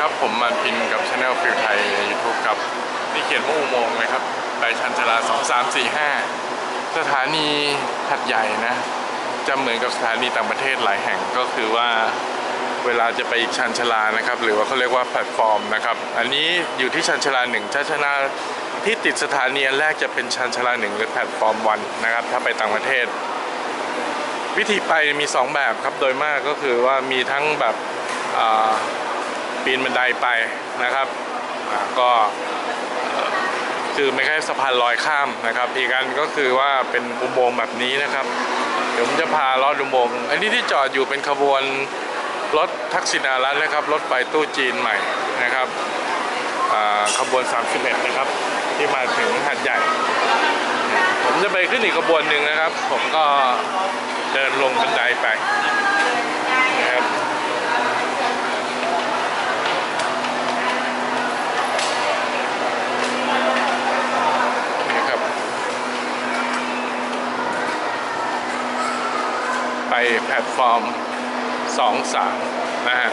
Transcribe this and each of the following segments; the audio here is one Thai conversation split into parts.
ครับ ผมมันพินกับช anel ฟิลไทยใน YouTube ครับนี่เขียนว่าอุโมงค์นะครับไปชันชาลา 2 3 4 5 สถานีหัดใหญ่นะ จะเหมือนกับสถานีต่างประเทศหลายแห่งก็คือว่าเวลาจะไปอีกชันชาลานะครับ หรือว่าเขาเรียกว่าแพลตฟอร์มนะครับ อันนี้อยู่ที่ชันชาลาหนึ่งชันชลาที่ติดสถานีอันแรกจะเป็นชันชาลาหนึ่งหรือแพลตฟอร์มวันนะครับ ถ้าไปต่างประเทศ วิธีไปมี 2 แบบครับโดยมากก็คือว่ามีทั้งแบบ ปีนบันไดไปนะครับก็คือไม่ใช่สะพานลอยข้ามนะครับอีกอันก็คือว่าเป็นอุโมงค์แบบนี้นะครับ เดี๋ยวผมจะพาลอดอุโมงค์อันนี้ที่จอดอยู่เป็นขบวนรถทักษิณารัตน์นะครับรถไฟตู้จีนใหม่นะครับขบวน 31 นะครับ ที่มาถึงหัดใหญ่ ผมจะไปขึ้นอีกขบวนหนึ่งนะครับ ผมก็เดินลงบันไดไปนะครับนี่ครับ ไปแพลตฟอร์ม2 3นะฮะ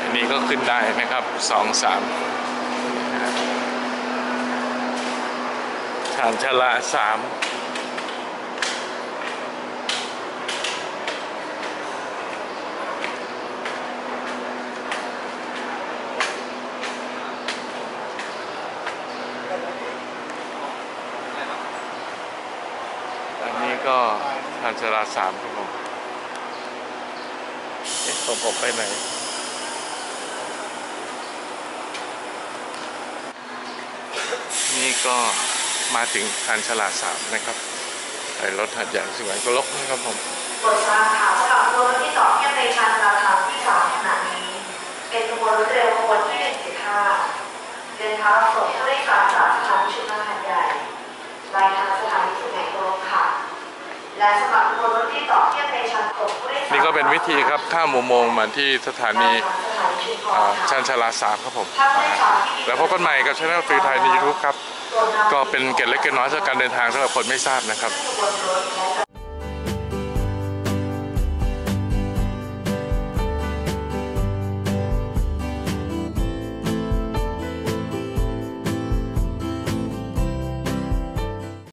อันนี้ก็ขึ้นได้นะครับ2 3นะฮะชานชาลา3อันนี้ ก็ชานชาลา3ครับผมเอ๊ะผมผมไปไหนนี่ก็มาถึงชานชาลา3นะครับไอรถหัดใหญ่สวยก็ลกนะครับผมบทควาข่าวสำหรับวนรถที่ต่อเทียบในชานชลาทางที่สามขณะนี้ เป็นขบวนรถเร็วขบวนที่115เดินทางรับส่งผู้โดยสารจากสถานีชุมทางหัดใหญ่ปลายทางสถานีสุไหงโกลกค่ะ และสำหรับขบวนรถที่ต่อเทียบในชานส่งผู้โดยสารนี่ก็เป็นวิธีครับข้ามอุโมงค์มาที่สถานีปลายทางสถานีชุมพอ่ารชาค่ะนชาลา3ครับผมถ้าผู้โดยสารที่แล้วพบกันใหม่กับช anel ฟรีไทยใน YouTube ครับโปรดนำก็เป็นเกร็ดเล็กเกร็ดน้อยสำหรับการเดินทางสำหรับคนไม่ทราบนะครับ ขบวนรถและ